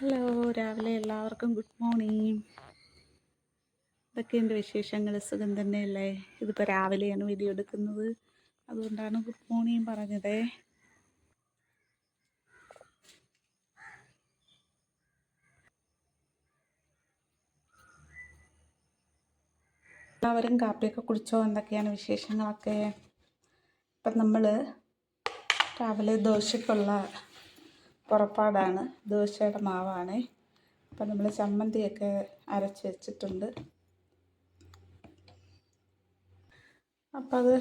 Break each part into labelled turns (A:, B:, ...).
A: Hello രാവിലെ എല്ലാവർക്കും good morning ഇതൊക്കെ എന്റെ വിശേഷങ്ങൾ. സുഖം തന്നെയല്ലേ? ഇതിപ്പോൾ രാവിലെയാണ് വീഡിയോ എടുക്കുന്നത്. അതുകൊണ്ടാണ് ഗുഡ് മോർണിംഗ് പറഞ്ഞത്. എല്ലാവരും കാപ്പിയൊക്കെ കുടിച്ചോ? എന്തൊക്കെയാണ് വിശേഷങ്ങളൊക്കെ? ഇപ്പം നമ്മൾ രാവിലെ ദോശയ്ക്കുള്ള പുറപ്പാടാണ്. ദോശയുടെ മാവാണ്. അപ്പം നമ്മൾ ചമ്മന്തിയൊക്കെ അരച്ച് വെച്ചിട്ടുണ്ട്. അപ്പം അത്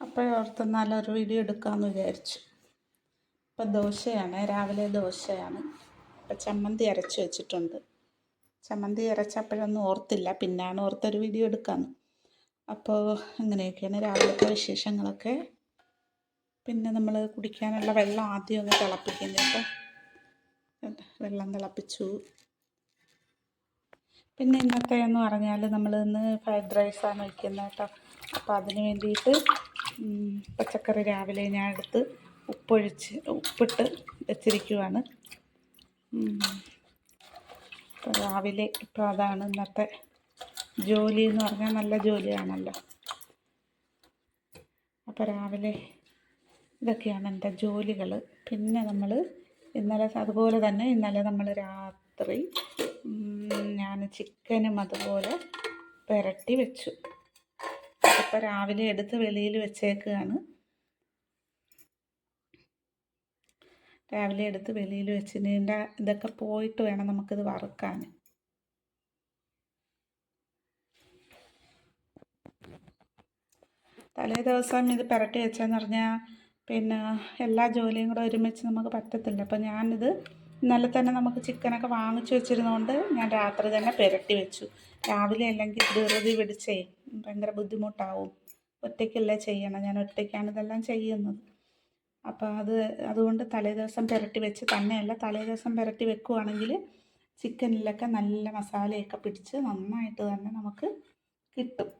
A: അപ്പോഴോർത്ത് നല്ലൊരു വീഡിയോ എടുക്കാമെന്ന് വിചാരിച്ചു. ഇപ്പം ദോശയാണ് രാവിലെ ദോശയാണ്. അപ്പം ചമ്മന്തി അരച്ച് വെച്ചിട്ടുണ്ട്. ചമ്മന്തി അരച്ചപ്പോഴൊന്നും ഓർത്തില്ല. പിന്നാണ് ഓർത്തൊരു വീഡിയോ എടുക്കാമെന്ന് അപ്പോൾ അങ്ങനെയൊക്കെയാണ് രാവിലത്തെ വിശേഷങ്ങളൊക്കെ. പിന്നെ നമ്മൾ കുടിക്കാനുള്ള വെള്ളം ആദ്യം ഒന്ന് തിളപ്പിക്കുന്നു. കേട്ടോ വെള്ളം തിളപ്പിച്ചു. പിന്നെ ഇന്നത്തെ എന്ന് പറഞ്ഞാൽ നമ്മൾ ഇന്ന് ഫ്രൈഡ് റൈസാണ് വയ്ക്കുന്നത് കേട്ടോ. അപ്പോൾ അതിന് വേണ്ടിയിട്ട് പച്ചക്കറി രാവിലെ ഞാൻ എടുത്ത് ഉപ്പൊഴിച്ച് ഉപ്പിട്ട് വെച്ചിരിക്കുവാണ്. അപ്പോൾ രാവിലെ ഇപ്പോൾ അതാണ് ഇന്നത്തെ ജോലി എന്ന് പറഞ്ഞാൽ നല്ല ജോലിയാണല്ലോ. അപ്പോൾ രാവിലെ ഇതൊക്കെയാണ് എന്റെ ജോലികൾ. പിന്നെ നമ്മൾ ഇന്നലെ അതുപോലെ തന്നെ ഇന്നലെ നമ്മൾ രാത്രി ഞാൻ ചിക്കനും അതുപോലെ പുരട്ടി വെച്ചു. അതിപ്പോൾ രാവിലെ എടുത്ത് വെളിയിൽ വെച്ചേക്കുകയാണ് രാവിലെ എടുത്ത് വെളിയിൽ വെച്ച് ഇതിന്റെ ഇതൊക്കെ പോയിട്ട് വേണം നമുക്കിത് വറുക്കാൻ. തലേ ദിവസം ഇത് പുരട്ടി വെച്ചെന്ന് പറഞ്ഞാൽ പിന്നെ എല്ലാ ജോലിയും കൂടെ ഒരുമിച്ച് നമുക്ക് പറ്റത്തില്ല. അപ്പോൾ ഞാനിത് ഇന്നലെ തന്നെ നമുക്ക് ചിക്കനൊക്കെ വാങ്ങിച്ചു വെച്ചിരുന്നതുകൊണ്ട് ഞാൻ രാത്രി തന്നെ പുരട്ടി വെച്ചു. രാവിലെ അല്ലെങ്കിൽ ധൃതി പിടിച്ചേ ഭയങ്കര ബുദ്ധിമുട്ടാവും. ഒറ്റയ്ക്കല്ലേ ചെയ്യണം. ഞാൻ ഒറ്റയ്ക്കാണ് ഇതെല്ലാം ചെയ്യുന്നത്. അപ്പോൾ അത് അതുകൊണ്ട് തലേ ദിവസം പുരട്ടി വെച്ച് തന്നെയല്ല തലേ ദിവസം പുരട്ടി വെക്കുവാണെങ്കിൽ ചിക്കനിലൊക്കെ നല്ല മസാലയൊക്കെ പിടിച്ച് നന്നായിട്ട് തന്നെ നമുക്ക് കിട്ടും.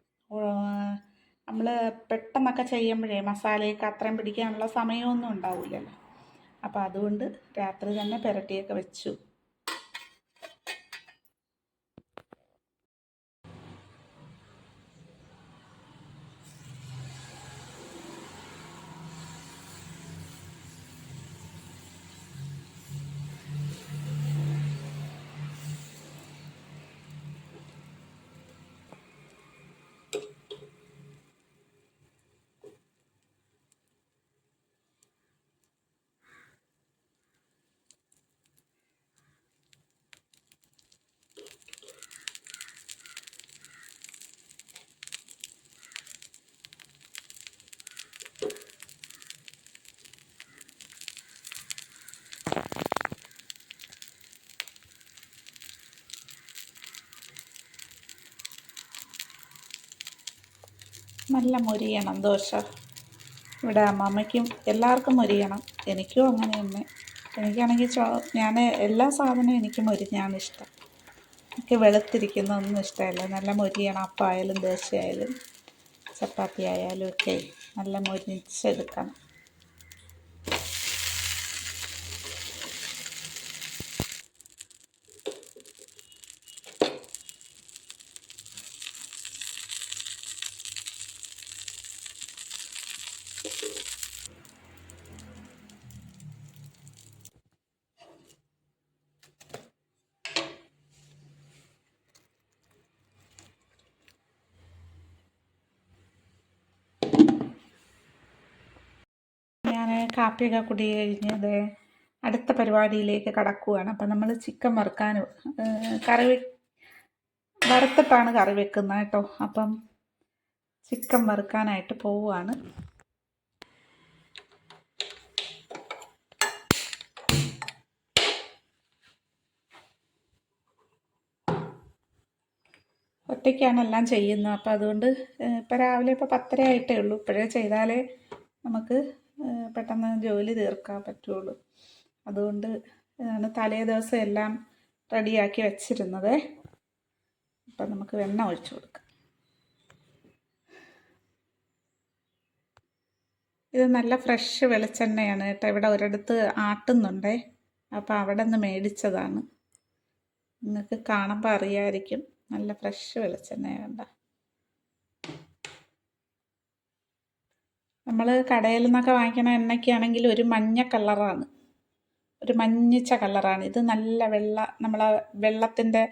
A: നമ്മൾ പെട്ടെന്നൊക്കെ ചെയ്യുമ്പോഴേ മസാലയൊക്കെ അത്രയും പിടിക്കാനുള്ള സമയമൊന്നും ഉണ്ടാവില്ലല്ലോ അപ്പോൾ അതുകൊണ്ട് രാത്രി തന്നെ പുരട്ടിയൊക്കെ വെച്ചു. നല്ല മുരിയണം ദോശ. ഇവിടെ അമ്മമ്മയ്ക്കും എല്ലാവർക്കും മുരിയണം. എനിക്കും അങ്ങനെ തന്നെ. എനിക്കാണെങ്കിൽ ചോ ഞാൻ എല്ലാ സാധനവും എനിക്ക് മുരിഞ്ഞാണ് ഇഷ്ടം. എനിക്ക് വെളുത്തിരിക്കുന്നതൊന്നും ഇഷ്ടമല്ല. നല്ല മുരിയണം അപ്പമായാലും ദോശയായാലും ചപ്പാത്തി ആയാലും ഒക്കെ നല്ല മൊരിച്ചെടുക്കണം ഞാൻ കാപ്പിയൊക്കെ കുടി അത് അടുത്ത പരിപാടിയിലേക്ക് കടക്കുകയാണ് അപ്പം നമ്മൾ ചിക്കൻ വറുക്കാൻ കറി വറുത്തിട്ടാണ് കറി വെക്കുന്നത് കേട്ടോ. അപ്പം ചിക്കൻ വറുക്കാനായിട്ട് പോവുകയാണ് ഒറ്റയ്ക്കാണ് എല്ലാം ചെയ്യുന്നത്. അപ്പോൾ അതുകൊണ്ട് ഇപ്പോൾ രാവിലെ ഇപ്പോൾ പത്തര ആയിട്ടേ ഉള്ളൂ. ഇപ്പോഴേ ചെയ്താലേ നമുക്ക് പെട്ടെന്ന് ജോലി തീർക്കാൻ പറ്റുള്ളൂ. അതുകൊണ്ട് ആണ് തലേ ദിവസം എല്ലാം റെഡിയാക്കി വെച്ചിരുന്നത്. അപ്പം നമുക്ക് വെണ്ണ ഒഴിച്ചു കൊടുക്കാം. ഇത് നല്ല ഫ്രഷ് വെളിച്ചെണ്ണയാണ് കേട്ടോ. ഇവിടെ ഒരിടത്ത് ആട്ടുന്നുണ്ടേ. അപ്പോൾ അവിടെ നിന്ന് മേടിച്ചതാണ്. നിങ്ങൾക്ക് കാണുമ്പോൾ അറിയായിരിക്കും. നല്ല ഫ്രഷ് വെളിച്ചെണ്ണയാണ് നമ്മൾ കടയിൽ നിന്നൊക്കെ വാങ്ങിക്കണ എണ്ണയ്ക്കാണെങ്കിൽ ഒരു മഞ്ഞ കളറാണ്. ഒരു മഞ്ഞിച്ച കളറാണ്. ഇത് നല്ല വെള്ള നമ്മളെ വെള്ളത്തിന്റെ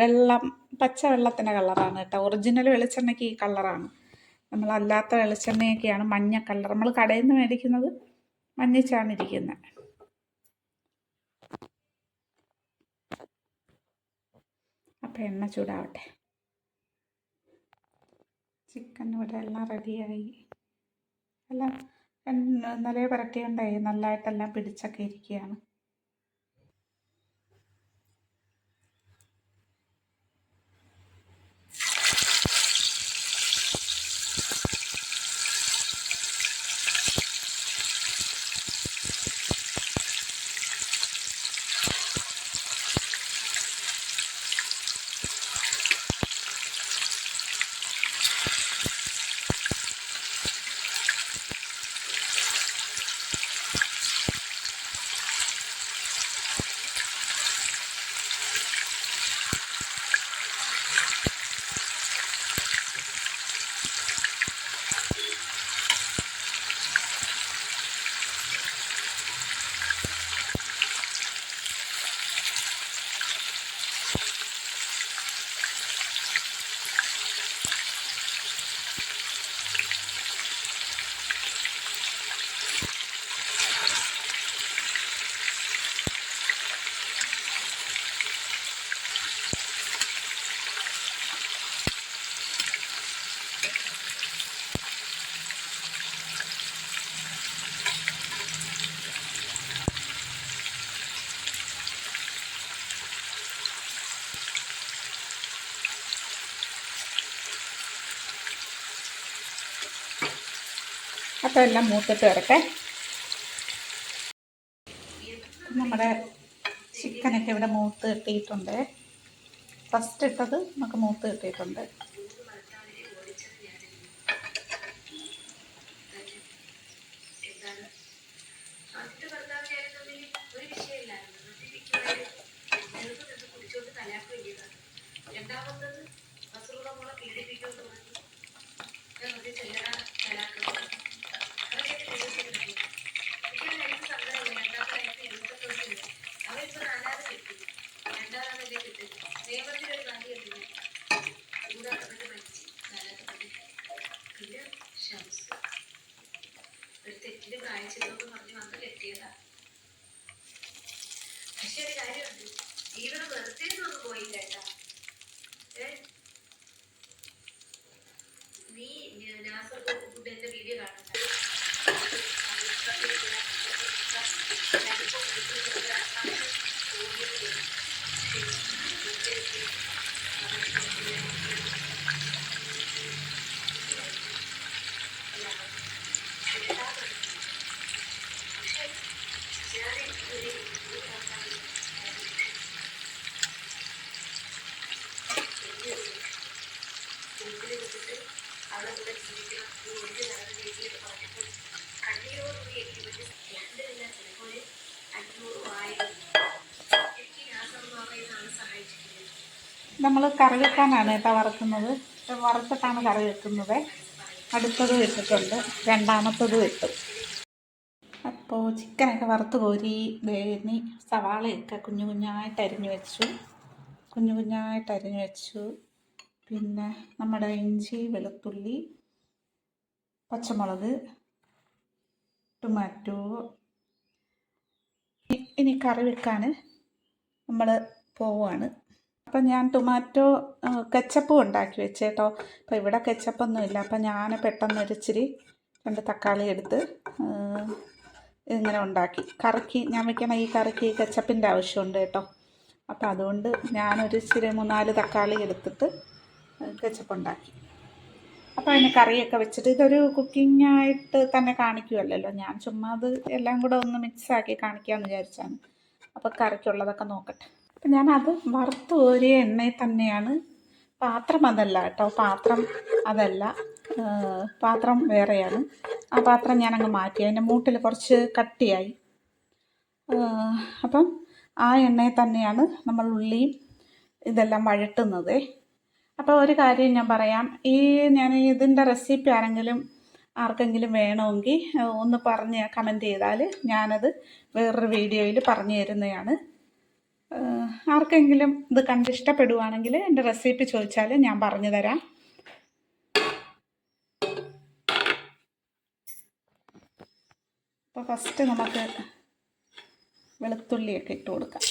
A: വെള്ളം പച്ച വെള്ളത്തിന്റെ കളറാണ് കേട്ടോ. ഒറിജിനൽ വെളിച്ചെണ്ണയ്ക്ക് ഈ കളറാണ്. നമ്മളല്ലാത്ത വെളിച്ചെണ്ണയൊക്കെയാണ് മഞ്ഞ കളർ. നമ്മൾ കടയിൽ നിന്ന് മേടിക്കുന്നത് മഞ്ഞിച്ചാണ് ഇരിക്കുന്നത് അപ്പോൾ എണ്ണ ചൂടാവട്ടെ. ചിക്കൻ ഇവിടെ എല്ലാം റെഡിയായി എല്ലാം നിലയെ പുരട്ടിയുണ്ടായി നല്ലതായിട്ടെല്ലാം പിടിച്ചൊക്കെ ഇരിക്കുകയാണ് അപ്പോൾ എല്ലാം മൂത്തിട്ട് വരട്ടെ. നമ്മുടെ ചിക്കനൊക്കെ ഇവിടെ മൂത്ത് കിട്ടിയിട്ടുണ്ട്. ഫസ്റ്റ് ഇട്ടത് നമുക്ക് മൂത്ത് കിട്ടിയിട്ടുണ്ട്. നമ്മൾ കറി വെക്കാനാണ് കേട്ടോ വറുക്കുന്നത്. വറുത്തിട്ടാണ് കറി വെക്കുന്നത്. അടുത്തത് വെച്ചിട്ടുണ്ട്. രണ്ടാമത്തത് വെട്ടു. അപ്പോൾ ചിക്കനൊക്കെ വറുത്ത് കോരി ഇനി സവാളയൊക്കെ കുഞ്ഞു കുഞ്ഞായിട്ട് അരിഞ്ഞു വെച്ചു. കുഞ്ഞു കുഞ്ഞായിട്ട് അരിഞ്ഞു വെച്ചു. പിന്നെ നമ്മുടെ ഇഞ്ചി വെളുത്തുള്ളി പച്ചമുളക് ടൊമാറ്റോ. ഇനി കറി വെക്കാൻ നമ്മൾ പോവുകയാണ് അപ്പം ഞാൻ ടൊമാറ്റോ കെച്ചപ്പും ഉണ്ടാക്കി വെച്ചേട്ടോ അപ്പോൾ ഇവിടെ കെച്ചപ്പൊന്നും ഇല്ല. അപ്പം ഞാൻ പെട്ടെന്ന് ഒരിച്ചിരി രണ്ട് തക്കാളി എടുത്ത് ഇങ്ങനെ ഉണ്ടാക്കി. കറിക്ക് ഞാൻ വെക്കണ ഈ കറിക്ക് കെച്ചപ്പിന്റെ ആവശ്യമുണ്ട് കേട്ടോ. അപ്പം അതുകൊണ്ട് ഞാനൊരു ഇച്ചിരി മൂന്നാൽ തക്കാളി എടുത്തിട്ട് കെച്ചപ്പ് ഉണ്ടാക്കി. അപ്പോൾ അതിന് കറിയൊക്കെ വെച്ചിട്ട് ഇതൊരു കുക്കിംഗ് ആയിട്ട് തന്നെ കാണിക്കുമല്ലോ ഞാൻ ചുമ്മാ അത് എല്ലാം കൂടെ ഒന്ന് മിക്സാക്കി കാണിക്കാമെന്ന് വിചാരിച്ചാണ്. അപ്പോൾ കറിക്കുള്ളതൊക്കെ നോക്കട്ടെ. ഞാനത് വറുത്ത് ഓരിയ എണ്ണയിൽ തന്നെയാണ്. പാത്രം അതല്ല കേട്ടോ. പാത്രം അതല്ല. പാത്രം വേറെയാണ്. ആ പാത്രം ഞാനങ്ങ് മാറ്റി. അതിന്റെ മൂട്ടിൽ കുറച്ച് കട്ടിയായി. അപ്പം ആ എണ്ണയിൽ തന്നെയാണ് നമ്മൾ ഉള്ളിയും ഇതെല്ലാം വഴട്ടുന്നത്. അപ്പോൾ ഒരു കാര്യം ഞാൻ പറയാം. ഈ ഞാൻ ഇതിന്റെ റെസിപ്പി ആരെങ്കിലും ആർക്കെങ്കിലും വേണമെങ്കിൽ ഒന്ന് പറഞ്ഞ് കമന്റ് ചെയ്താൽ ഞാനത് വേറൊരു വീഡിയോയിൽ പറഞ്ഞു തരുന്നതാണ്. ആർക്കെങ്കിലും ഇത് കണ്ട് ഇഷ്ടപ്പെടുവാണെങ്കിൽ എന്റെ റെസിപ്പി ചോദിച്ചാൽ ഞാൻ പറഞ്ഞു തരാം. അപ്പോൾ ഫസ്റ്റ് നമുക്ക് വെളുത്തുള്ളിയൊക്കെ ഇട്ട് കൊടുക്കാം.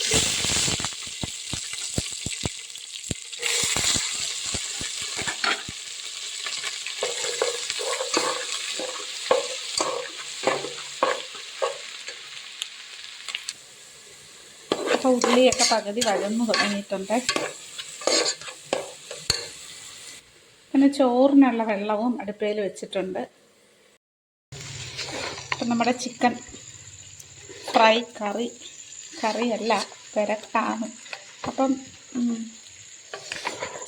A: ഉള്ളിയൊക്കെ പകുതി വഴന്നു തുടങ്ങിയിട്ടുണ്ട്. പിന്നെ ചോറിനുള്ള വെള്ളവും അടുപ്പയിൽ വെച്ചിട്ടുണ്ട്. അപ്പം നമ്മുടെ ചിക്കൻ ഫ്രൈ കറി കറിയല്ല പെരട്ടാണ്. അപ്പം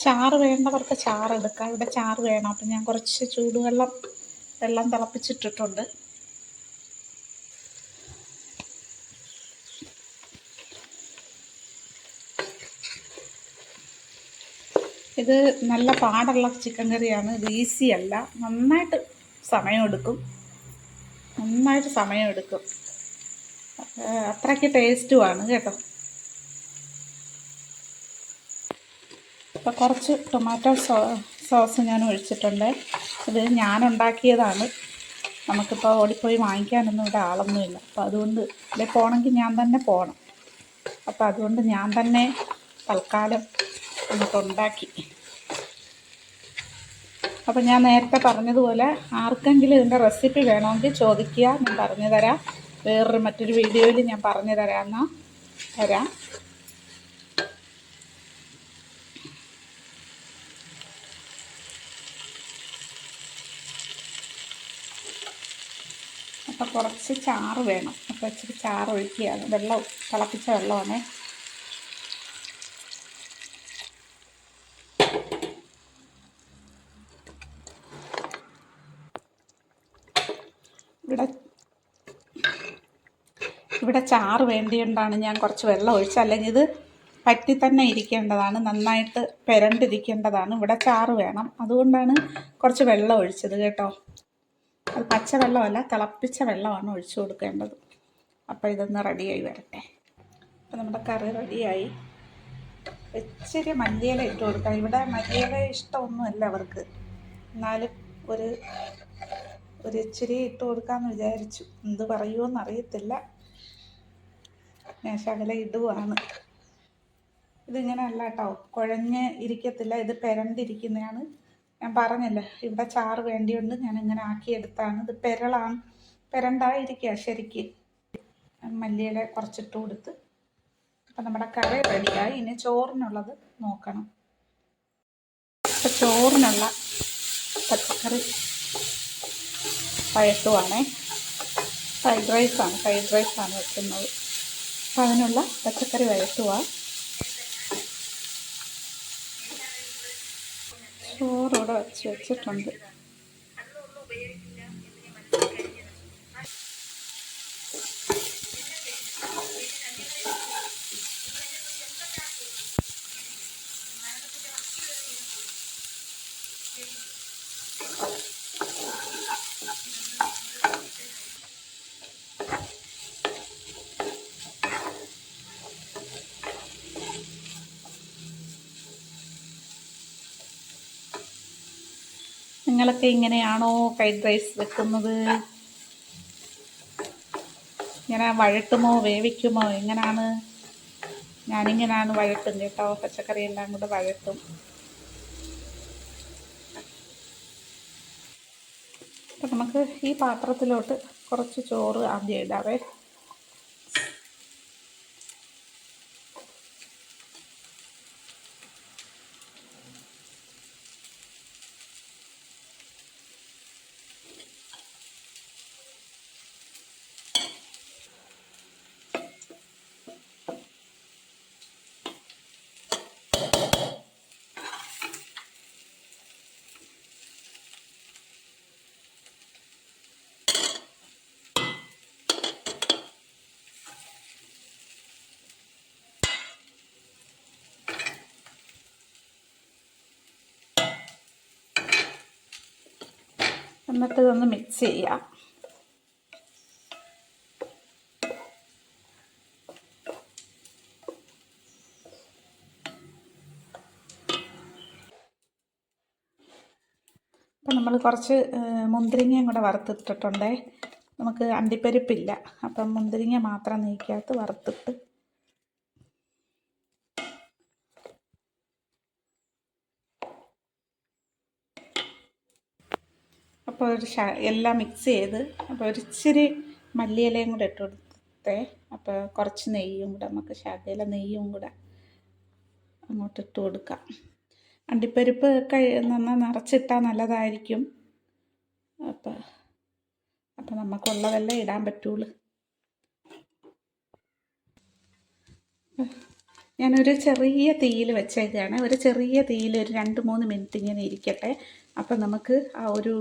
A: ചാറ് വേണ്ടവർക്ക് ചാറ് എടുക്കാം. ഇവിടെ ചാറ് വേണം. അപ്പം ഞാൻ കുറച്ച് ചൂടുവെള്ളം വെള്ളം തിളപ്പിച്ചിട്ടിട്ടുണ്ട്. ഇത് നല്ല പാടുള്ള ചിക്കൻ കറിയാണ്. ഇത് ഈസി അല്ല. നന്നായിട്ട് സമയമെടുക്കും. നന്നായിട്ട് സമയമെടുക്കും. അത്രയ്ക്ക് ടേസ്റ്റുമാണ് കേട്ടോ. അപ്പോൾ കുറച്ച് ടൊമാറ്റോ സോ സോസ് ഞാൻ ഒഴിച്ചിട്ടുണ്ട്. ഇത് ഞാൻ ഉണ്ടാക്കിയതാണ് നമുക്കിപ്പോൾ ഓടിപ്പോയി വാങ്ങിക്കാനൊന്നും ഇവിടെ ആളൊന്നുമില്ല. അപ്പോൾ അതുകൊണ്ട് ഇവിടെ പോകണമെങ്കിൽ ഞാൻ തന്നെ പോകണം. അപ്പോൾ അതുകൊണ്ട് ഞാൻ തന്നെ തൽക്കാലം എന്നിട്ട് ഉണ്ടാക്കി അപ്പം ഞാൻ നേരത്തെ പറഞ്ഞതുപോലെ ആർക്കെങ്കിലും ഇതിന്റെ റെസിപ്പി വേണമെങ്കിൽ ചോദിക്കുക ഞാൻ പറഞ്ഞു തരാം. വേറൊരു മറ്റൊരു വീഡിയോയിൽ ഞാൻ പറഞ്ഞു തരാമെന്ന് തരാം. അപ്പോൾ കുറച്ച് ചാറ് വേണം. അപ്പോൾ ഇച്ചിരി ചാറ് ഒഴിക്കുകയാണ്. വെള്ളം തിളപ്പിച്ച വെള്ളമാണേ ഇവിടെ ഇവിടെ ചാറ് വേണ്ടിയുണ്ടാണ് ഞാൻ കുറച്ച് വെള്ളം ഒഴിച്ച് അല്ലെങ്കിൽ ഇത് പറ്റി തന്നെ ഇരിക്കേണ്ടതാണ് നന്നായിട്ട് പെരണ്ടിരിക്കേണ്ടതാണ്. ഇവിടെ ചാറ് വേണം. അതുകൊണ്ടാണ് കുറച്ച് വെള്ളം ഒഴിച്ചത് കേട്ടോ. അത് പച്ച വെള്ളമല്ല തിളപ്പിച്ച വെള്ളമാണ് ഒഴിച്ചു കൊടുക്കേണ്ടത്. അപ്പോൾ ഇതൊന്ന് റെഡിയായി വരട്ടെ. അപ്പോൾ നമ്മുടെ കറി റെഡിയായി. ഇച്ചിരി മല്ലിയില ഇട്ട് കൊടുക്കാം. ഇവിടെ മല്ലിയില ഇഷ്ടമൊന്നുമല്ല അവർക്ക്. എന്നാലും ഒരു ഒരു ഇച്ചിരി ഇട്ട് കൊടുക്കാമെന്ന് വിചാരിച്ചു. എന്ത് പറയുമോ അറിയത്തില്ല ഞാൻ ശകലം ഇടുവാണ്. ഇതിങ്ങനെ അല്ല കേട്ടോ കുഴഞ്ഞ് ഇരിക്കത്തില്ല. ഇത് പെരണ്ടിരിക്കുന്നതാണ്. ഞാൻ പറഞ്ഞല്ലോ ഇവിടെ ചാറ് വേണ്ടിയുണ്ട്. ഞാൻ ഇങ്ങനെ ആക്കിയെടുത്താണ്. ഇത് പെരളാണ്. പെരണ്ടായിരിക്കുക ശരിക്ക്. മല്ലിയില കുറച്ചിട്ട് കൊടുത്ത്. അപ്പം നമ്മുടെ കറി റെഡിയായി. ഇനി ചോറിനുള്ളത് നോക്കണം. അപ്പം ചോറിനുള്ള പച്ചക്കറി പഴത്തുവാണേ ഫ്രൈഡ് റൈസാണ്. ഫ്രൈഡ് റൈസാണ് വെക്കുന്നത്. അപ്പം അതിനുള്ള പച്ചക്കറി വഴട്ടുക ചോറോടെ വച്ച് വെച്ചിട്ടുണ്ട്. നിങ്ങളൊക്കെ ഇങ്ങനെയാണോ ഫ്രൈഡ് റൈസ് വെക്കുന്നത്? ഇങ്ങനെ വഴട്ടുമോ വേവിക്കുമോ? എങ്ങനെയാണ് ഞാനിങ്ങനെയാണ് വഴട്ടും കേട്ടോ. പച്ചക്കറി എല്ലാം കൂടെ വഴട്ടും. അപ്പം നമുക്ക് ഈ പാത്രത്തിലോട്ട് കുറച്ച് ചോറ് ആദ്യം ഇടാവേ. എന്നിട്ട് ഇതൊന്ന് മിക്സ് ചെയ്യാം. അപ്പം നമ്മൾ കുറച്ച് മുന്തിരിങ്ങയും കൂടെ വറുത്തിട്ടിട്ടുണ്ടേ. നമുക്ക് അണ്ടിപ്പരിപ്പില്ല. അപ്പം മുന്തിരിങ്ങ മാത്രം നെയ്ക്കകത്ത് വറുത്തിട്ട് ഒരു ഷ എല്ലാം മിക്സ് ചെയ്ത് അപ്പോൾ ഒരു ഇച്ചിരി മല്ലിയിലയും കൂടെ ഇട്ട് കൊടുത്തേ. അപ്പോൾ കുറച്ച് നെയ്യും കൂടെ നമുക്ക് ശാഖയില നെയ്യും കൂടെ അങ്ങോട്ട് ഇട്ട് കൊടുക്കാം. അണ്ടിപ്പരിപ്പ് കഴി നന്ന നിറച്ചിട്ടാൽ നല്ലതായിരിക്കും. അപ്പോൾ അപ്പോൾ നമുക്കുള്ളതെല്ലാം ഇടാൻ പറ്റുള്ളൂ. ഞാനൊരു ചെറിയ തീയിൽ വെച്ചേക്കാണ്. ഒരു ചെറിയ തീയിൽ ഒരു രണ്ട് മൂന്ന് മിനിറ്റ് ഇങ്ങനെ ഇരിക്കട്ടെ. അപ്പം നമുക്ക് ആ ഒരു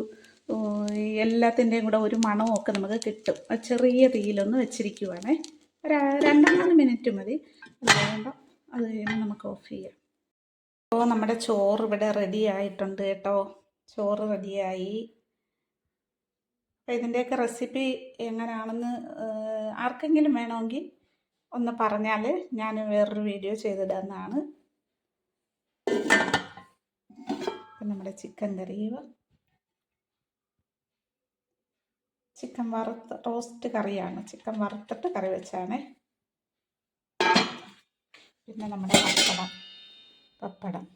A: എല്ലാത്തിന്റെയും കൂടെ ഒരു മണവും ഒക്കെ നമുക്ക് കിട്ടും. ചെറിയ തീയിലൊന്ന് വെച്ചിരിക്കുവാണേ. ഒരു രണ്ട് മൂന്ന് മിനിറ്റ് മതി. അതുകൊണ്ട് അത് കഴിയുമ്പോൾ നമുക്ക് ഓഫ് ചെയ്യാം അപ്പോൾ നമ്മുടെ ചോറ് ഇവിടെ റെഡി ആയിട്ടുണ്ട് കേട്ടോ. ചോറ് റെഡിയായി അപ്പോൾ ഇതിന്റെയൊക്കെ റെസിപ്പി എങ്ങനെയാണെന്ന് ആർക്കെങ്കിലും വേണമെങ്കിൽ ഒന്ന് പറഞ്ഞാൽ ഞാൻ വേറൊരു വീഡിയോ ചെയ്തിടാവുന്നതാണ് ഇപ്പം നമ്മുടെ ചിക്കൻ കറിയുക ചിക്കൻ വറുത്ത് റോസ്റ്റ് കറിയാണ്. ചിക്കൻ വറുത്തിട്ട് കറി വെച്ചാണ്. പിന്നെ നമ്മുടെ പപ്പടം. പപ്പടം.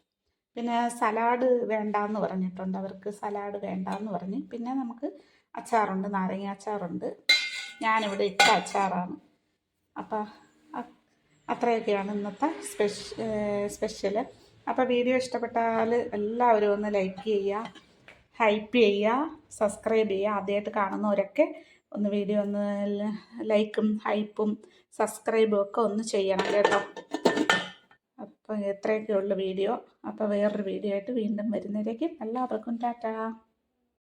A: പിന്നെ സലാഡ് വേണ്ടാന്ന് പറഞ്ഞിട്ടുണ്ട്. അവർക്ക് സലാഡ് വേണ്ടാന്ന് പറഞ്ഞ്. പിന്നെ നമുക്ക് അച്ചാറുണ്ട്. നാരങ്ങ അച്ചാറുണ്ട്. ഞാനിവിടെ ഇട്ട അച്ചാറാണ്. അപ്പം അ- അത്രയൊക്കെയാണ് ഇന്നത്തെ സ്പെഷ്യ സ്പെഷ്യൽ അപ്പോൾ വീഡിയോ ഇഷ്ടപ്പെട്ടാൽ എല്ലാവരും ഒന്ന് ലൈക്ക് ചെയ്യുക. ഹൈപ്പ് ചെയ്യുക സബ്സ്ക്രൈബ് ചെയ്യുക ആദ്യമായിട്ട് കാണുന്നവരൊക്കെ ഒന്ന് വീഡിയോ ഒന്ന് ലൈക്കും ഹൈപ്പും സബ്സ്ക്രൈബും ഒക്കെ ഒന്ന് ചെയ്യണം കേട്ടോ. അപ്പം ഇത്രയൊക്കെയുള്ള വീഡിയോ. അപ്പോൾ വേറൊരു വീഡിയോ ആയിട്ട് വീണ്ടും വരുന്നതിലേക്ക് എല്ലാവർക്കും ടാറ്റാ.